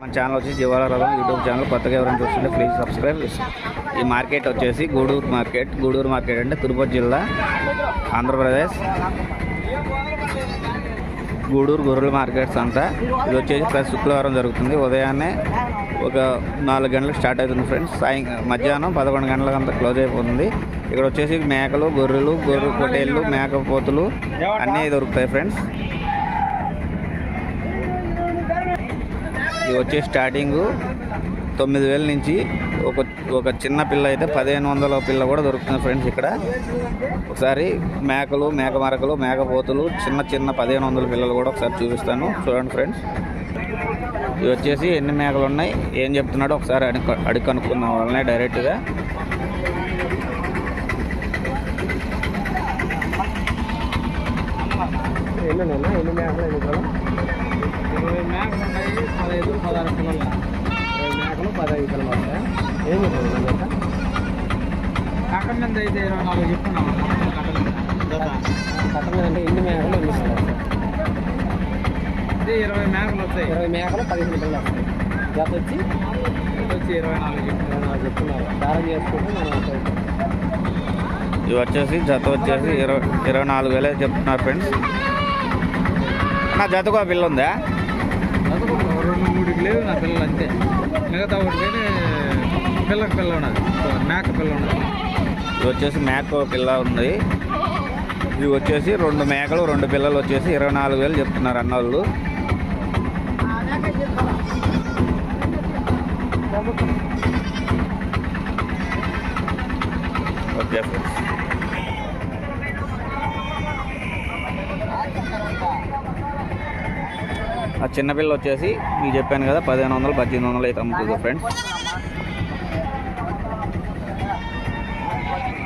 మన ఛానల్ వచ్చి జీవాల రథం యూట్యూబ్ ఛానల్ కొత్తగా ఎవరైనా చూస్తుంటే ప్లీజ్ సబ్స్క్రైబ్ ఈ మార్కెట్ వచ్చేసి గూడూరు మార్కెట్ గూడూరు మార్కెట్ అంటే తిరుపతి జిల్లా ఆంధ్రప్రదేశ్. గూడూరు గొర్రెల మార్కెట్స్ అంతా. ఇది వచ్చేసి ప్రతి శుక్రవారం జరుగుతుంది. ఉదయాన్నే ఒక నాలుగు గంటలకు స్టార్ట్ అవుతుంది ఫ్రెండ్స్ సాయం మధ్యాహ్నం పదకొండు గంటలకు అంతా క్లోజ్ అయిపోతుంది. ఇక్కడ వచ్చేసి మేకలు గొర్రెలు గొర్రె పొటేళ్ళు మేకపోతులు అన్నీ దొరుకుతాయి ఫ్రెండ్స్ ఇది వచ్చే స్టార్టింగ్ తొమ్మిది వేల నుంచి ఒక ఒక చిన్న పిల్ల అయితే పదిహేను వందల పిల్ల కూడా దొరుకుతుంది ఫ్రెండ్స్ ఇక్కడ. ఒకసారి మేకలు మేక మరకలు మేకపోతులు చిన్న చిన్న పదిహేను వందల పిల్లలు కూడా ఒకసారి చూపిస్తాను. చూడండి ఫ్రెండ్స్. ఇవి వచ్చేసి ఎన్ని మేకలు ఉన్నాయి ఏం చెప్తున్నాడో ఒకసారి అడిగి అడుగు కనుక్కుందాం వాళ్ళనే డైరెక్ట్గా. ఎన్నైనా ఎన్ని మేకలు ఎన్ని ఇరవై మేకలు ఉన్నాయి పదహైదు పదహారు పిల్లలు ఇరవై మేకలు పదహైదు పిల్లలు వస్తాయా ఏం చెప్పారు కట్ట మీద అయితే ఇరవై నాలుగు చెప్పుకున్నాము కట్ట మీద అంటే ఎన్ని మేకలు ఎన్ని పిల్లలు వస్తాయి? ఇది ఇరవై మేకలు వస్తాయి. ఇరవై మేకలు పదిహేను పిల్లలు వస్తాయి. జత వచ్చి? వచ్చి ఇరవై నాలుగు ఇరవై నాలుగు చెప్తున్నారు. దారం చేసుకుంటే మనం. ఇవి వచ్చేసి జత వచ్చేసి ఇరవై ఇరవై నాలుగు వేలే చెప్తున్నారు ఫ్రెండ్స్. నా జతకు ఆ పిల్ల ఉందా జతకు ఒక రెండు మూడుకి లేవు నా పిల్లలు అంతే. మిగతా ఒకటి అయితే పిల్లకి పిల్ల ఉన్నది. మేక పిల్ల ఉన్నది. ఇది వచ్చేసి మేక పిల్ల ఉంది. ఇది వచ్చేసి రెండు మేకలు రెండు పిల్లలు వచ్చేసి ఇరవై నాలుగు వేలు చెప్తున్నారు అన్నోళ్ళు. Okay friends. ఆ చిన్న పిల్ల వచ్చేసి మీకు చెప్పాను కదా పదిహేను వందలు పద్దెనిమిది వందలు అయితే అమ్ముతుంది ఫ్రెండ్స్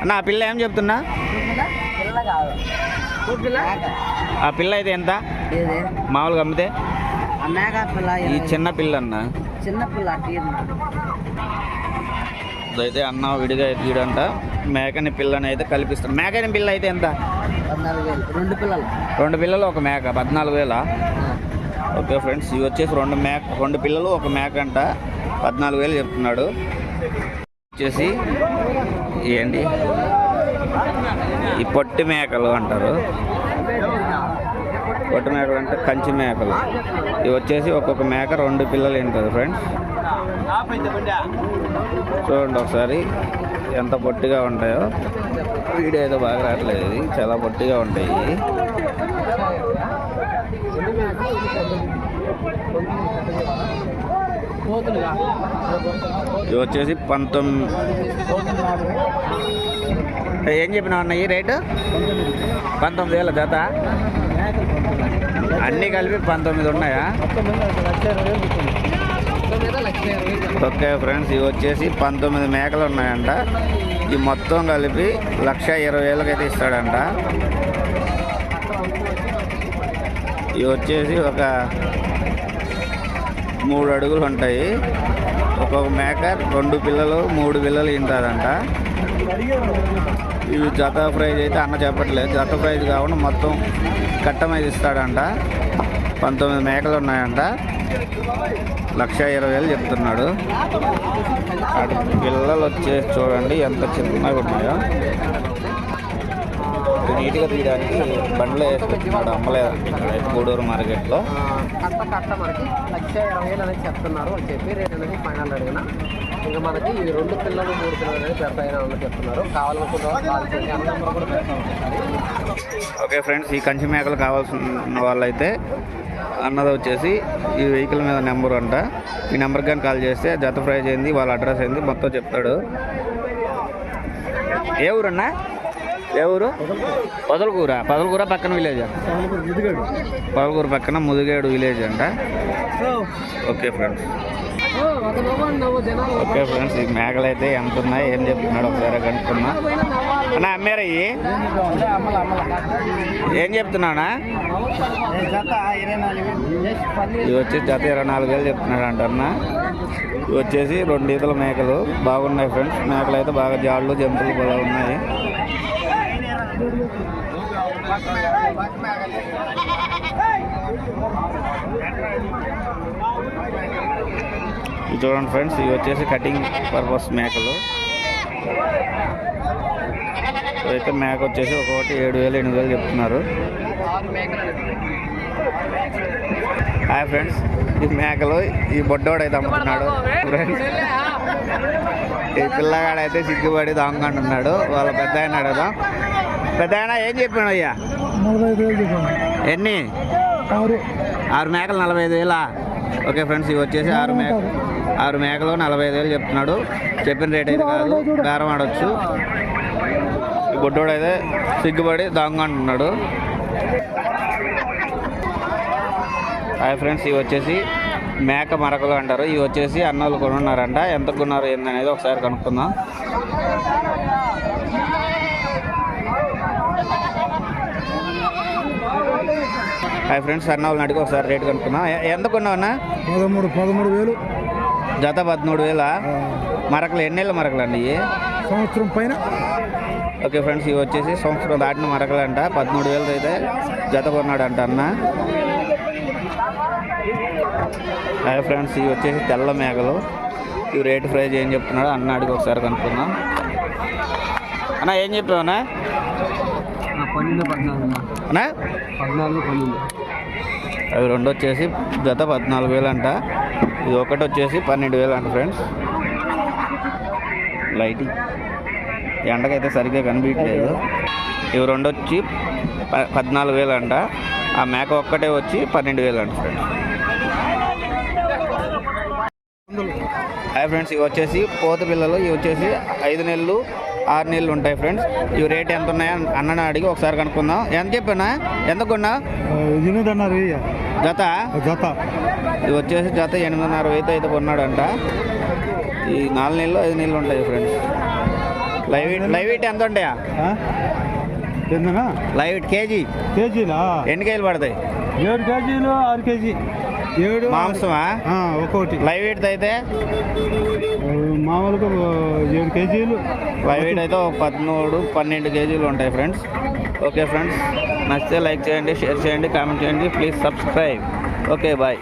అన్న ఆ పిల్ల ఏం చెప్తున్నా? ఆ పిల్ల అయితే ఎంత? మామూలుగా అమ్మితే? ఈ చిన్న పిల్ల అన్న. చిన్న పిల్ల ఇదైతే అన్న విడిగా ఎత్తిడంట మేకని పిల్లని అయితే కల్పిస్తాను మేకని పిల్ల అయితే ఎంత? రెండు పిల్లలు. రెండు పిల్లలు ఒక మేక. పద్నాలుగు వేల? ఓకే ఫ్రెండ్స్ ఇవి వచ్చేసి రెండు మేక రెండు పిల్లలు ఒక మేక అంట. పద్నాలుగు వేలు చెప్తున్నాడు. వచ్చేసి ఏంటి? ఈ పొట్టి మేకలు అంటారు. పొట్టి మేకలు అంటే కంచి మేకలు. ఇవి వచ్చేసి ఒక్కొక్క మేక రెండు పిల్లలు ఏంటది ఫ్రెండ్స్. చూడండి ఒకసారి ఎంత పొట్టిగా ఉంటాయో. వీడియో అయితే బాగా రావట్లేదు. ఇది చాలా పొట్టిగా ఉంటాయి. ఇది వచ్చేసి పంతొమ్మిది ఏం చెప్పినావు అన్న ఈ రేటు? పంతొమ్మిది వేల జత. అన్నీ కలిపి పంతొమ్మిది ఉన్నాయా? ఓకే ఫ్రెండ్స్ ఇవి వచ్చేసి పంతొమ్మిది మేకలు ఉన్నాయంట. ఈ మొత్తం కలిపి లక్ష ఇరవై వేలకైతే ఇస్తాడంట. ఇవి వచ్చేసి ఒక మూడు అడుగులు ఉంటాయి. ఒక్కొక్క మేక రెండు పిల్లలు మూడు పిల్లలు తింటారంట. ఇవి జత ప్రైజ్ అయితే అన్న చెప్పట్లేదు. జత ప్రైజ్ కాకుండా మొత్తం కట్ట మీద ఇస్తాడంట. పంతొమ్మిది మేకలు ఉన్నాయంట. లక్ష ఇరవై వేలు చెప్తున్నాడు. అటు పిల్లలు వచ్చేసి చూడండి ఎంత చిన్నగా ఉన్నాయో. నీట్గా తీయడానికి బండ్లో వేసుకొచ్చినాడు అమ్మలేదండి ఇక్కడ గూడూరు మార్కెట్లో. కట్ట కట్ట మనకి లక్ష ఇరవై వేలు అనేది చెప్తున్నారు వాళ్ళు చెప్పి రేట్ అనేది ఫైనల్ అడిగిన. ఇంకా మనకి ఈ రెండు పిల్లలు మూడు పిల్లలు అనేది వాళ్ళు చెప్తున్నారు. ఒకసారి. ఓకే ఫ్రెండ్స్ ఈ కంచి మేకలు కావాల్సిన వాళ్ళైతే అన్నది వచ్చేసి ఈ వెహికల్ మీద నెంబర్ అంట. ఈ నెంబర్ కానీ కాల్ చేస్తే జత ప్రైజ్ ఏంది వాళ్ళ అడ్రస్ ఏంది మొత్తం చెప్తాడు. ఏ ఊరన్నా? ఏ ఊరు పొదలకూర. పొదలకూర పక్కన విలేజ్ పొదలకూర పక్కన ముదిగేడు విలేజ్ అంట. Okay friends. ఓకే ఫ్రెండ్స్ ఈ మేకలు అయితే ఎంత ఉన్నాయి? ఏం చెప్తున్నాడు? ఒకసారి కనుక్కున్నా అన్న ఇవి? ఏం చెప్తున్నానా ఇవి వచ్చి జత ఇరవై నాలుగు వేలు చెప్తున్నాడు అంట అన్న. ఇవి వచ్చేసి రెండు ఈతల మేకలు. బాగున్నాయి ఫ్రెండ్స్. మేకలు అయితే బాగా జాళ్ళు జంతువులు కూడా ఉన్నాయి. చూడండి ఫ్రెండ్స్ ఇవి వచ్చేసి కటింగ్ పర్పస్ మేకలు. అయితే మేక వచ్చేసి ఒకటి ఏడు వేలు ఎనిమిది వేలు చెప్తున్నారు. హాయ్ ఫ్రెండ్స్ ఈ మేకలు ఈ బొడ్డోడు అయితే అమ్ముతున్నాడు. ఫ్రెండ్స్ ఈ పిల్లగాడైతే అయితే సిగ్గుపడి ఉన్నాడు వాళ్ళ పెద్ద ఆయన అడుగుదాం. పెద్ద ఆయన ఏం చెప్పాడు. అయ్యా ఎన్ని? ఆరు. మేకలు నలభై ఐదు వేలా? ఓకే ఫ్రెండ్స్ ఇవి వచ్చేసి ఆరు మేక ఆరు మేకలు నలభై ఐదు వేలు చెప్తున్నాడు. చెప్పిన రేట్ అయితే కాదు. బేరం ఆడొచ్చు. ఈ బొడ్డోడు అయితే సిగ్గుపడి దాంగా అంటున్నాడు. హాయ్ ఫ్రెండ్స్ ఇవి వచ్చేసి మేక మరకలు అంటారు. ఇవి వచ్చేసి అన్నోళ్ళు కొనున్నారంట. ఎంత కొన్నారు ఏందనేది ఒకసారి కనుక్కుందాం. హాయ్ ఫ్రెండ్స్ అన్నోళ్ళని అడిగి ఒకసారి రేట్ కనుక్కుందాం. ఎ- ఎంత కొన్నావన్నా? పదమూడు పదమూడు వేలు. జత పదమూడు వేల? మరకలు ఎన్నేళ్ళ మరకలు అండి ఇవి? సంవత్సరం పైన. ఓకే ఫ్రెండ్స్ ఇవి వచ్చేసి సంవత్సరం దాటిన మరకలు అంట పదమూడు వేలతో అయితే జత కొన్నాడు అంట అన్న. హాయ్ ఫ్రెండ్స్ ఇవి వచ్చేసి తెల్ల మేకలు. ఇవి రేట్ ప్రైజ్ ఏం చెప్తున్నాడో అన్న అడిగి ఒకసారి కనుక్కుందాం. అన్న ఏం చెప్పావునా పన్నెండు పద్నాలుగు అన్నా? పద్నాలుగు పన్నెండు. అవి రెండు వచ్చేసి జత పద్నాలుగు వేలు అంట. ఇది ఒకటి వచ్చేసి పన్నెండు వేలు అంట ఫ్రెండ్స్. లైటింగ్. ఎండకైతే సరిగ్గా కనిపించలేదు ఇవి రెండు వచ్చి ప- పద్నాలుగు వేలు అంట. ఆ మేక ఒక్కటే వచ్చి పన్నెండు వేలు అంట ఫ్రెండ్స్. హాయ్ ఫ్రెండ్స్ ఇవి వచ్చేసి పోత పిల్లలు ఇవి వచ్చేసి ఐదు నెలలు ఆరు నెలలు ఉంటాయి ఫ్రెండ్స్. ఇవి రేట్ ఎంత ఉన్నాయో అన్నని అడిగి ఒకసారి కనుక్కుందాం. ఎంత చెప్పానా? ఎంత కొన్నా? ఎనిమిది అన్నారు జత? జత. ఇది వచ్చేసి జత ఎనిమిదిన్నర వెయ్యి అయితే కొన్నాడంట. ఈ నాలుగు నెలలు ఐదు నెలలు ఉంటాయి ఫ్రెండ్స్. లైవ్ లైవ్ వెయిట్ ఎంత ఉంటాయా? Live weight kg. కేజీలా? ఎన్ని కేజీలు పడతాయి? ఏడు కేజీలు ఆరు కేజీ. ఏడు మాంసమా? ఆ, ఒక్కొక్కటి లైవ్ వెయిట్ అయితే మామూలుగా ఏడు కేజీలు. లైవ్ వెయిట్ అయితే ఒక పదమూడు పన్నెండు కేజీలు ఉంటాయి ఫ్రెండ్స్. ఓకే ఫ్రెండ్స్ నచ్చితే లైక్ చేయండి షేర్ చేయండి కామెంట్ చేయండి. Please subscribe. Okay bye.